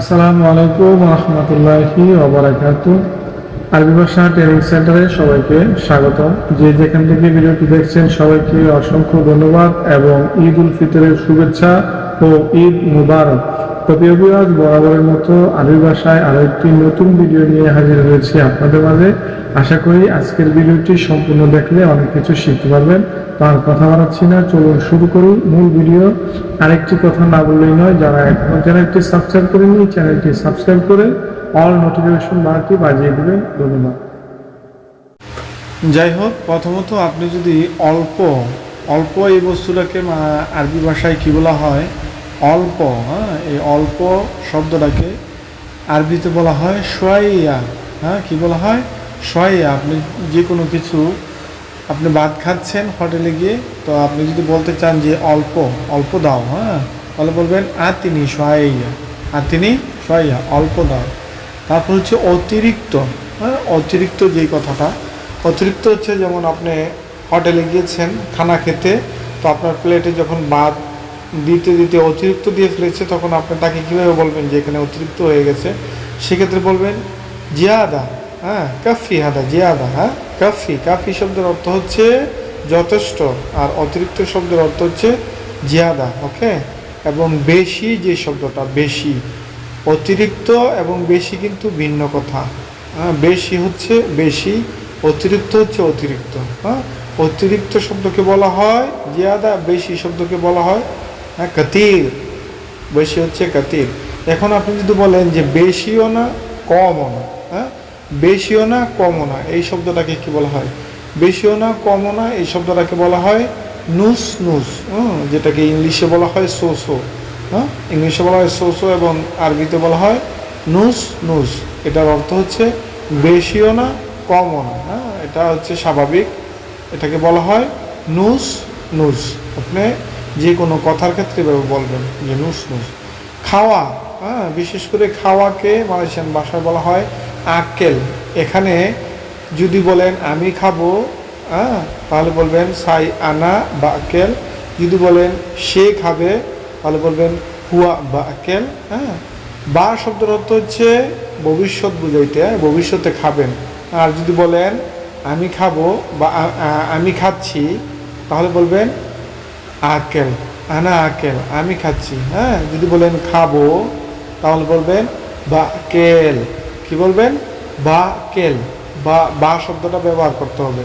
আসসালামু আলাইকুম রহমতুল্লাহি আরবি ভাষা ট্রেনিং সেন্টারে সবাইকে স্বাগত যে যেখান থেকে ভিডিওটি দেখছেন, সবাইকে অসংখ্য ধন্যবাদ এবং ঈদ উল ফিতরের শুভেচ্ছা ও ঈদ মুবারক। তো প্রিয় বরাবরের মতো আরবি ভাষায় আরও একটি নতুন ভিডিও নিয়ে হাজির হয়েছি আপনাদের মাঝে। আশা করি আজকের ভিডিওটি সম্পূর্ণ দেখলে অনেক কিছু শিখতে পারবেন। তার কথা বাড়াচ্ছি না, চলুন শুরু করি মূল ভিডিও আরেকটি কথা না বললেই নয়, যারা এখনও চ্যানেলটি সাবস্ক্রাইব করেনি চ্যানেলটি সাবস্ক্রাইব করে অল নোটিফিকেশন বারটি বাজিয়ে দেবেন। ধন্যবাদ। যাই হোক, প্রথমত আপনি যদি অল্প অল্প এই বস্তুটাকে আরবি ভাষায় কি বলা হয় অল্প হ্যাঁ এই অল্প শব্দটাকে আরবিতে বলা হয় সোয়াইয়া হ্যাঁ কি বলা হয়? সোয়াইয়া, আপনি যে কোনো কিছু, আপনি ভাত খাচ্ছেন হোটেলে গিয়ে, তো আপনি যদি বলতে চান যে অল্প অল্প দাও হ্যাঁ তাহলে বলবেন আর তিনি সোয়াইয়া তিনি সোয়াইয়া, অল্প দাও। তারপর হচ্ছে অতিরিক্ত হ্যাঁ অতিরিক্ত যেই কথাটা, অতিরিক্ত হচ্ছে যেমন আপনি হোটেলে গিয়েছেন, খানা খেতে, তো আপনার প্লেটে যখন ভাত দিতে দিতে অতিরিক্ত দিয়ে ফেলেছে, তখন আপনি তাকে কীভাবে বলবেন যে এখানে অতিরিক্ত হয়ে গেছে? সেক্ষেত্রে বলবেন, জিয়াদা হ্যাঁ কাফি হাদা, জিয়াদা হ্যাঁ কাফি কাফি শব্দের অর্থ হচ্ছে যথেষ্ট, আর অতিরিক্ত শব্দের অর্থ হচ্ছে জিয়াদা, ওকে? এবং বেশি যে শব্দটা, বেশি, অতিরিক্ত এবং বেশি কিন্তু ভিন্ন কথা হ্যাঁ বেশি হচ্ছে বেশি, অতিরিক্ত হচ্ছে অতিরিক্ত হ্যাঁ? অতিরিক্ত শব্দকে বলা হয় জিয়াদা, বেশি শব্দকে বলা হয় হ্যাঁ কাতির বেশি হচ্ছে কাতির এখন আপনি যদি বলেন যে বেশিও না, কমও না হ্যাঁ? বেশিও না, কমও না, এই শব্দটাকে কি বলা হয়? বেশিও না, কমও না, এই শব্দটাকে বলা হয় নুস নুস যেটাকে ইংলিশে বলা হয় সো সো হ্যাঁ? ইংলিশে বলা হয় সো সো এবং আরবিতে বলা হয় নুস নুস। এটার অর্থ হচ্ছে বেশিও না, কমও না হ্যাঁ? এটা হচ্ছে স্বাভাবিক। এটাকে বলা হয় নুস নুস। আপনি যে কোনো কথার ক্ষেত্রে বলবেন যে নুস নুস। খাওয়া হ্যাঁ বিশেষ করে খাওয়াকে মালয়েশিয়ান ভাষায় বলা হয় আক্কেল। এখানে যদি বলেন আমি খাব হ্যাঁ তাহলে বলবেন সাই আনা বা আক্কেল। যদি বলেন সে খাবে তাহলে বলবেন হুয়া বা আক্কেল। হ্যাঁ বা শব্দের অর্থ হচ্ছে ভবিষ্যৎ বুঝাইতে হ্যাঁ, ভবিষ্যতে খাবেন। আর যদি বলেন আমি খাব বা আমি খাচ্ছি তাহলে বলবেন আকেল। আনা আকেল, আমি খাচ্ছি হ্যাঁ? যদি বলেন খাব, তাহলে বলবেন বা কেল কি বলবেন? বা কেল বা বা শব্দটা ব্যবহার করতে হবে।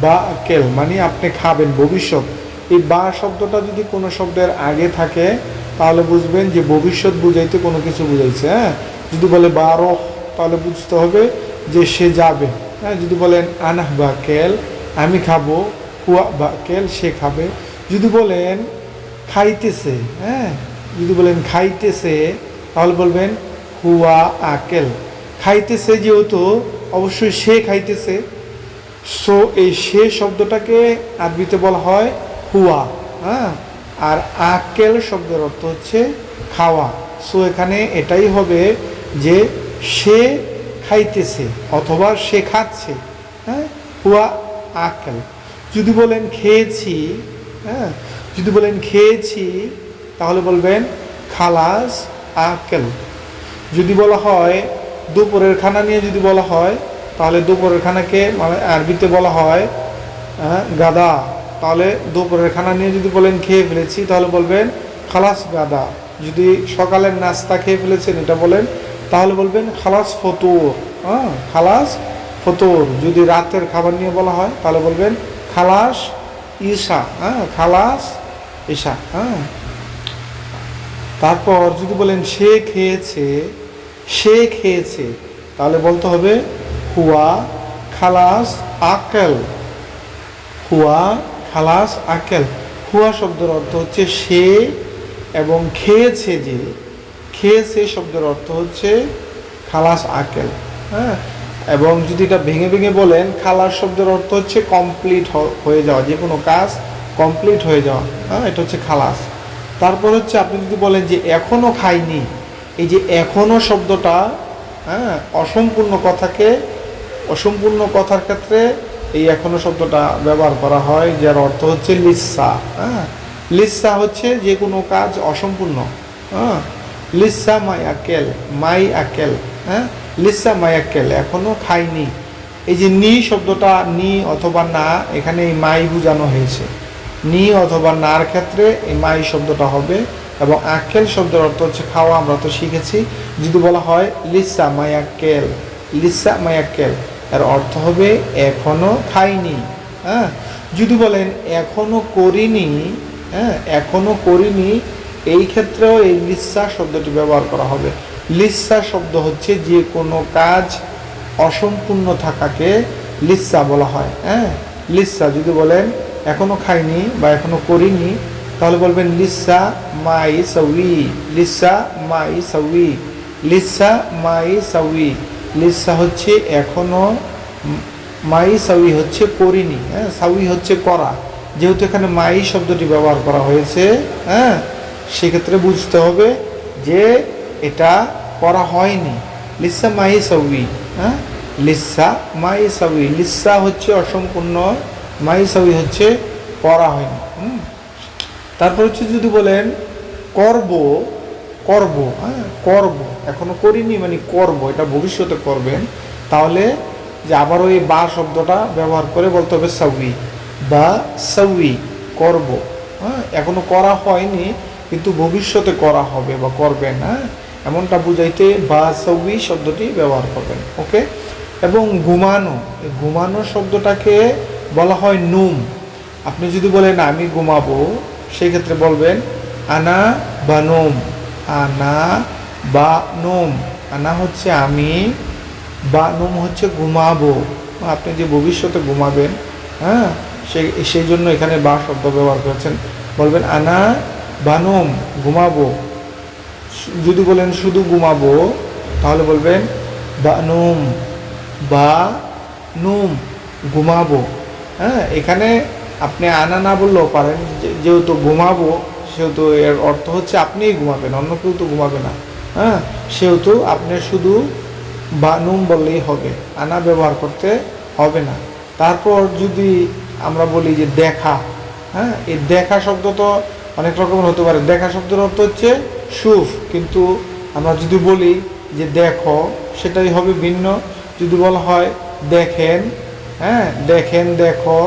বা কেল মানে আপনি খাবেন ভবিষ্যৎ। এই বা শব্দটা যদি কোনো শব্দের আগে থাকে, তাহলে বুঝবেন যে ভবিষ্যৎ বুঝাইতে কোনো কিছু বুঝাইছে হ্যাঁ? যদি বলে বারো তাহলে বুঝতে হবে যে সে যাবে হ্যাঁ? যদি বলেন আনাহ বা কেল আমি খাব, হুয়া বা কেল সে খাবে। যদি বলেন খাইতেছে হ্যাঁ? যদি বলেন খাইতেছে, তাহলে বলবেন হুয়া আকেল। খাইতেছে যেহেতু, অবশ্যই সে খাইতেছে। সো, এই সে শব্দটাকে আরবিতে বলা হয় হুয়া হ্যাঁ? আর আকেল শব্দের অর্থ হচ্ছে খাওয়া। সো, এখানে এটাই হবে যে সে খাইতেছে অথবা সে খাচ্ছে হ্যাঁ? হুয়া আকেল। যদি বলেন খেয়েছি হ্যাঁ যদি বলেন খেয়েছি তাহলে বলবেন খালাস আকেল। যদি বলা হয় দুপুরের খানা নিয়ে যদি বলা হয় তাহলে দুপুরের খানাকে মানে আরবিতে বলা হয় হ্যাঁ, গাদা। তাহলে দুপুরের খানা নিয়ে যদি বলেন খেয়ে ফেলেছি তাহলে বলবেন খালাস গাদা। যদি সকালের নাস্তা খেয়ে ফেলেছেন এটা বলেন তাহলে বলবেন খালাস ফতুর হ্যাঁ খালাস ফতুর। যদি রাতের খাবার নিয়ে বলা হয় তাহলে বলবেন খালাস ঈশা হ্যাঁ খালাস ঈশা হ্যাঁ। তারপর যদি বলেন সে খেয়েছে সে খেয়েছে, তাহলে বলতে হবে হুয়া খালাস আকেল। হুয়া খালাস আকেল। হুয়া শব্দের অর্থ হচ্ছে সে এবং খেয়েছে যে, খেয়েছে শব্দের অর্থ হচ্ছে খালাস আকেল হ্যাঁ। এবং যদি এটা ভেঙে ভেঙে বলেন খালাস শব্দের অর্থ হচ্ছে কমপ্লিট হয়ে যাওয়া, যে কোনো কাজ কমপ্লিট হয়ে যাওয়া। হ্যাঁ এটা হচ্ছে খালাস। তারপর হচ্ছে আপনি যদি বলেন যে এখনও খাইনি, এই যে এখনও শব্দটা হ্যাঁ অসম্পূর্ণ কথাকে, অসম্পূর্ণ কথার ক্ষেত্রে এই এখনও শব্দটা ব্যবহার করা হয়, যার অর্থ হচ্ছে লিসা। হ্যাঁ লিসা হচ্ছে যে কোনো কাজ অসম্পূর্ণ। হ্যাঁ লিসা মাই আকেল মাই আকেল হ্যাঁ লিসা মাই আকেল এখনও খাইনি এই যে নি শব্দটা, নি অথবা না এখানে এই মাই বোঝানো হয়েছে। নি অথবা নার ক্ষেত্রে এই মাই শব্দটা হবে এবং আকেল শব্দের অর্থ হচ্ছে খাওয়া, আমরা তো শিখেছি। যদি বলা হয় লিসা মাই আকেল লিসা মাই আকেল এর অর্থ হবে এখনও খাইনি হ্যাঁ? যদি বলেন এখনও করিনি হ্যাঁ? এখনও করিনি, এই ক্ষেত্রেও এই লিসা শব্দটি ব্যবহার করা হবে। লিসা শব্দ হচ্ছে যে কোনো কাজ অসম্পূর্ণ থাকাকে লিসা বলা হয় হ্যাঁ? লিসা যদি বলেন, এখনও খাইনি বা এখনও করিনি, তাহলে বলবেন, লিসা মাই সাউই, লিসা মাই সাউই, লিসা মাই সাউই, লিসা হচ্ছে এখনও, মাই সাউই হচ্ছে করিনি হ্যাঁ? সাউই হচ্ছে করা। যেহেতু এখানে মাই শব্দটি ব্যবহার করা হয়েছে হ্যাঁ? সেক্ষেত্রে বুঝতে হবে যে এটা করা হয়নি। লিসা মাই সাউই হ্যাঁ? লিসা মাই সাউই লিসা হচ্ছে অসম্পূর্ণ মাই সাউই হচ্ছে করা হয়নি, হুম? তারপর হচ্ছে যদি বলেন, করব করব হ্যাঁ? করব। এখনও করিনি মানে করব, এটা ভবিষ্যতে করবেন। তাহলে যে আবার ওই বা শব্দটা ব্যবহার করে বলতে হবে সাউই বা সাউই করব হ্যাঁ? এখনও করা হয়নি, কিন্তু ভবিষ্যতে করা হবে বা করবেন হ্যাঁ? এমনটা বুঝাইতে বা সাউই শব্দটি ব্যবহার করবেন, ওকে? এবং ঘুমানো ঘুমানো শব্দটাকে বলা হয় নুম। আপনি যদি বলেন, আমি ঘুমাবো সেই ক্ষেত্রে বলবেন, আনা বা নোম। আনা বা নোম। আনা হচ্ছে আমি, বা নোম হচ্ছে ঘুমাবো। আপনি যে ভবিষ্যতে ঘুমাবেন হ্যাঁ সেই সেই জন্য এখানে বা শব্দ ব্যবহার করেছেন। বলবেন, আনা বা নোম, ঘুমাবো। যদি বলেন শুধু ঘুমাবো, তাহলে বলবেন বা নুম বা নুম ঘুমাবো। হ্যাঁ এখানে আপনি আনা না বললেও পারেন যেহেতু ঘুমাবো, সেহেতু এর অর্থ হচ্ছে আপনিই ঘুমাবেন, অন্য কেউ তো ঘুমাবে না। হ্যাঁ সেহেতু আপনি শুধু বা নুম বললেই হবে, আনা ব্যবহার করতে হবে না। তারপর যদি আমরা বলি যে দেখা হ্যাঁ এই দেখা শব্দ তো অনেক রকমের হতে পারে। দেখা শব্দের অর্থ হচ্ছে সুফ কিন্তু আমরা যদি বলি যে দেখো, সেটাই হবে ভিন্ন। যদি বলা হয় দেখেন হ্যাঁ দেখেন, দেখো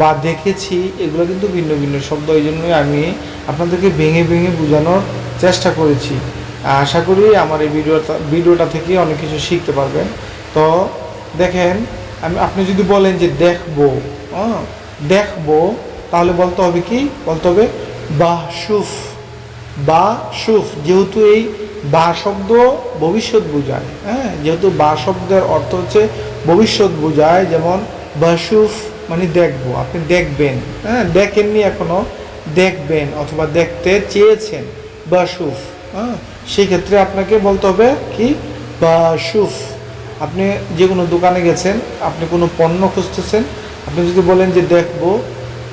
বা দেখেছি, এগুলো কিন্তু ভিন্ন ভিন্ন শব্দ। এই জন্যই আমি আপনাদেরকে ভেঙে ভেঙে বোঝানোর চেষ্টা করেছি। আশা করি আমার এই ভিডিওটা ভিডিওটা থেকে অনেক কিছু শিখতে পারবেন। তো দেখেন, আমি, আপনি যদি বলেন যে দেখব হ্যাঁ দেখব, তাহলে বলতে হবে কি? বলতে হবে বাহসুফ বা সুফ যেহেতু এই বা শব্দ ভবিষ্যৎ বোঝায় হ্যাঁ? যেহেতু বা শব্দের অর্থ হচ্ছে ভবিষ্যৎ বোঝায়, যেমন বাসুফ মানে দেখব, আপনি দেখবেন হ্যাঁ? দেখেননি এখনও, দেখবেন অথবা দেখতে চেয়েছেন বাসুফ হ্যাঁ? সেক্ষেত্রে আপনাকে বলতে হবে কি? বাসুফ আপনি যে কোনো দোকানে গেছেন, আপনি কোনো পণ্য খুঁজতেছেন, আপনি যদি বলেন যে দেখব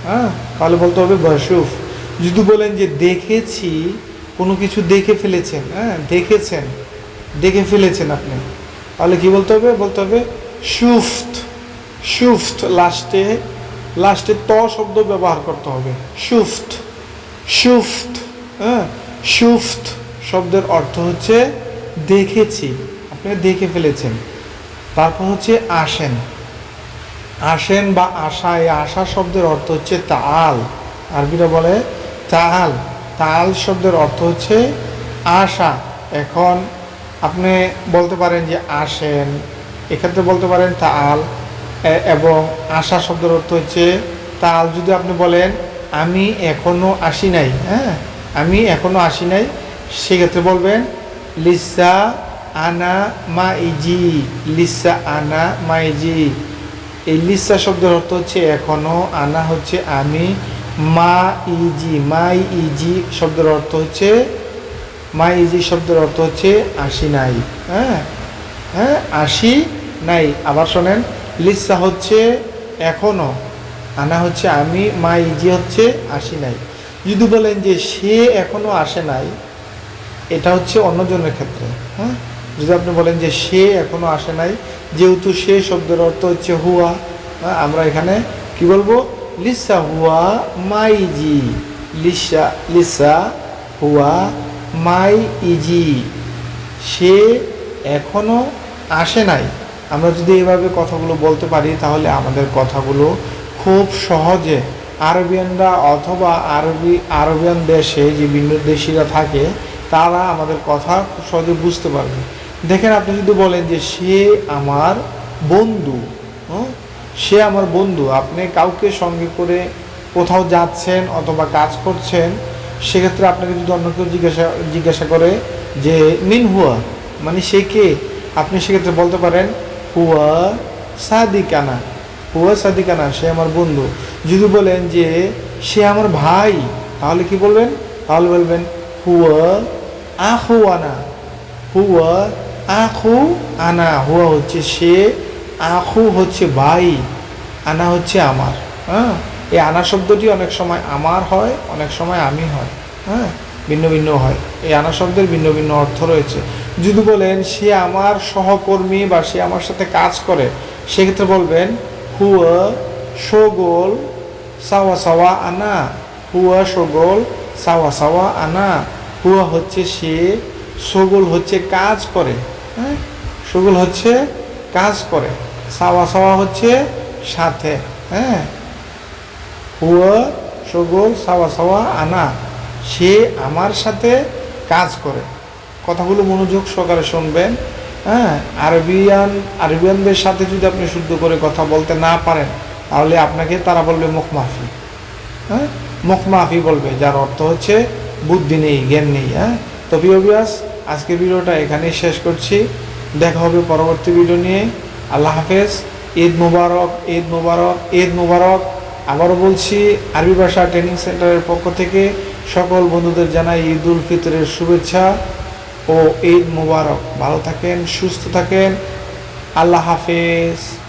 হ্যাঁ? তাহলে বলতে হবে বাসুফ যদি বলেন যে দেখেছি, কোনো কিছু দেখে ফেলেছেন হ্যাঁ দেখেছেন, দেখে ফেলেছেন আপনি, তাহলে কি বলতে হবে? বলতে হবে সুফট সুফট লাস্টে লাস্টে ত শব্দ ব্যবহার করতে হবে সুফট সুফট হ্যাঁ সুফট শব্দের অর্থ হচ্ছে দেখেছি, আপনি দেখে ফেলেছেন, তারপর হচ্ছে আসেন আসেন বা আশা এই আশা শব্দের অর্থ হচ্ছে তাল আরবিরা বলে তাল। তাল শব্দের অর্থ হচ্ছে আশা। এখন আপনি বলতে পারেন যে আসেন। এক্ষেত্রে বলতে পারেন তাল। এবং আশা শব্দের অর্থ হচ্ছে তাল। যদি আপনি বলেন, আমি এখনও আসি নাই। হ্যাঁ? আমি এখনও আসি নাই। সেক্ষেত্রে বলবেন, লিসা আনা মা ইজি লিসা আনা মা ইজি এই লিসা শব্দের অর্থ হচ্ছে এখনও আনা হচ্ছে আমি মা ইজি মাই ইজি শব্দের অর্থ হচ্ছে মাই ইজি শব্দের অর্থ হচ্ছে আসি নাই হ্যাঁ? হ্যাঁ আসি নাই। আবার শোনেন লিসা হচ্ছে এখনও আনা হচ্ছে আমি মা ইজি হচ্ছে আসি নাই। যদি বলেন যে সে এখনও আসে নাই এটা হচ্ছে অন্যজনের ক্ষেত্রে হ্যাঁ? যদি আপনি বলেন যে সে এখনও আসে নাই যেহেতু সে শব্দের অর্থ হচ্ছে হুয়া হ্যাঁ, আমরা এখানে কি বলব? লিসা হুয়া মাইজি লিসা লিসা হুয়া মাই ইজি সে এখনও আসে নাই। আমরা যদি এভাবে কথাগুলো বলতে পারি, তাহলে আমাদের কথাগুলো খুব সহজে আরবিয়ানরা অথবা আরবি, আরবিয়ান দেশে যে বিদেশিরা থাকে, তারা আমাদের কথা খুব সহজে বুঝতে পারবে। দেখেন, আপনি যদি বলেন যে সে আমার বন্ধু? সে আমার বন্ধু, আপনি কাউকে সঙ্গে করে কোথাও যাচ্ছেন অথবা কাজ করছেন, সেক্ষেত্রে আপনাকে যদি অন্য কেউ জিজ্ঞাসা জিজ্ঞাসা করে যে, মিন হুয়া? মানে সে কে? আপনি সেক্ষেত্রে বলতে পারেন, হুয়া সাদিকানা। হুয়া সাদিকানা, সে আমার বন্ধু। যদি বলেন যে, সে আমার ভাই, তাহলে কি বলবেন? তাহলে বলবেন, হুয়া আহু আনা হুয়া আখু আনা হুয়া হচ্ছে সে আখু হচ্ছে ভাই আনা হচ্ছে আমার। হ্যাঁ? এই আনা শব্দটি অনেক সময় আমার হয়, অনেক সময় আমি হয়। হ্যাঁ? ভিন্ন ভিন্ন হয়। এই আনা শব্দের ভিন্ন ভিন্ন অর্থ রয়েছে। যদি বলেন, সে আমার সহকর্মী বা সে আমার সাথে কাজ করে, সেক্ষেত্রে বলবেন, হুয়া সগোল সাওয়া সাওয়া আনা। হুয়া সগোল সাওয়া সাওয়া আনা। হুয়া হচ্ছে সে সগোল হচ্ছে কাজ করে। হ্যাঁ? সগোল হচ্ছে কাজ করে। সাওয়া সাওয়া হচ্ছে সাথে হ্যাঁ? হুয়া সগোল সাওয়া সাওয়া, আনা। সে আমার সাথে কাজ করে। কথাগুলো মনোযোগ সহকারে শুনবেন হ্যাঁ? আরবিয়ান, আরবিয়ানদের সাথে যদি আপনি শুদ্ধ করে কথা বলতে না পারেন, তাহলে আপনাকে তারা বলবে মুখ মাফি হ্যাঁ? মুখ মাফি বলবে, যার অর্থ হচ্ছে বুদ্ধি নেই, জ্ঞান নেই হ্যাঁ? তো প্রিয় বিয়াস আজকে ভিডিওটা এখানেই শেষ করছি। দেখা হবে পরবর্তী ভিডিও নিয়ে। আল্লাহ হাফেজ, ঈদ মুবারক ঈদ মুবারক ঈদ মুবারক। আবারও বলছি, আরবি ভাষা ট্রেনিং সেন্টারের পক্ষ থেকে সকল বন্ধুদের জানাই ঈদ উল ফিতরের শুভেচ্ছা ও ঈদ মুবারক। ভালো থাকেন, সুস্থ থাকেন। আল্লাহ হাফেজ।